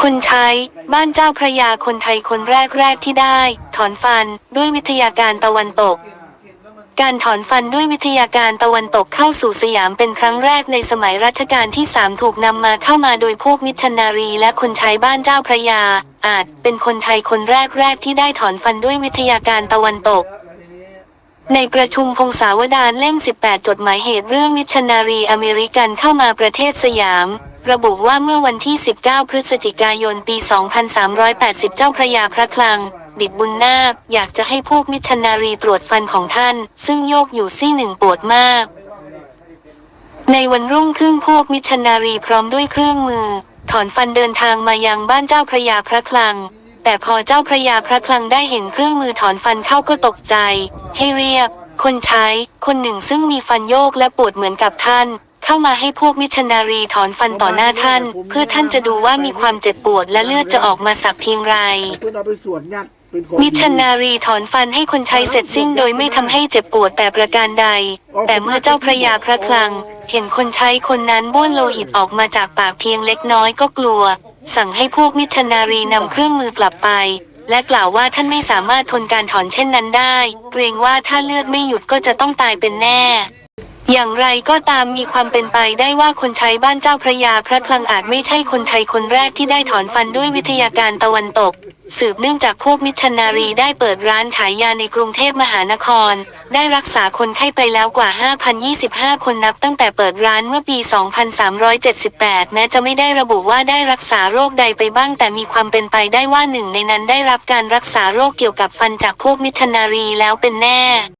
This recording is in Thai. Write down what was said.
คนใช้บ้านเจ้าพระยาคนไทยคนแรกแรกที่ได้ ถอนฟันด้วยวิทยาการตะวันตก การถอนฟันด้วยวิทยาการตะวันตกเข้าสู่สยามเป็นครั้งแรกในสมัยรัชกาลที่สามถูกนำมาเข้ามาโดยพวกมิชชันนารีและคนใช้บ้านเจ้าพระยา อาจเป็นคนไทยคนแรกแรกที่ได้ถอนฟันด้วยวิทยาการตะวันตก ในประชุมพงศาวดารเล่ม 18 จดหมายเหตุเรื่องมิชชันนารีอเมริกันเข้ามาประเทศสยาม ระบุว่าเมื่อวันที่ 19 พฤศจิกายนปี 2380 เจ้าพระยาพระคลังดิดบุญนาค อยากจะให้พวกมิชชันนารีตรวจฟันของท่าน ซึ่งโยกอยู่ซี่หนึ่งปวดมาก ในวันรุ่งขึ้นพวกมิชชันนารีพร้อมด้วยเครื่องมือ ถอนฟันเดินทางมายังบ้านเจ้าพระยาพระคลัง แต่พอเจ้าพระยาพระคลังได้เห็นเครื่องมือถอนฟันเข้าก็ตกใจ ให้เรียก คนใช้ คนหนึ่งซึ่งมีฟันโยกและปวดเหมือนกับท่าน เข้ามาให้พวกมิชนารีถอนฟันต่อหน้าท่าน เพื่อท่านจะดูว่ามีความเจ็บปวดและเลือดจะออกมาสักเพียงไร เพื่อนเอาไปสวดยัดเป็นคนมิชนนารีถอนฟันให้คนใช้เสร็จสิ้นโดยไม่ทำให้เจ็บปวดแต่ประการใด แต่เมื่อเจ้าพระยาพระคลัง เห็นคนใช้คนนั้นบ้วนโลหิตออกมาจากปากเพียงเล็กน้อยก็กลัว สั่งให้พวกมิชนนารีนำเครื่องมือกลับไป และกล่าวว่าท่านไม่สามารถทนการถอนเช่นนั้นได้ เกรงว่าถ้าเลือดไม่หยุดก็จะต้องตายเป็นแน่ อย่างไรก็ตามมีความเป็นไปได้ว่าคนใช้บ้านเจ้าพระยาพระคลังอาจไม่ใช่คนไทยคนแรกที่ได้ถอนฟันด้วยวิทยาการตะวันตก สืบเนื่องจากพวกมิชชันนารีได้เปิดร้านขายยาในกรุงเทพมหานคร ได้รักษาคนไข้ไปแล้วกว่า 5,025 คนนับตั้งแต่เปิดร้านเมื่อปี 2378 แม้จะไม่ได้ระบุว่าได้รักษาโรคใดไปบ้าง แต่มีความเป็นไปได้ว่าหนึ่งในนั้นได้รับการรักษาโรคเกี่ยวกับฟันจากพวกมิชชันนารีแล้วเป็นแน่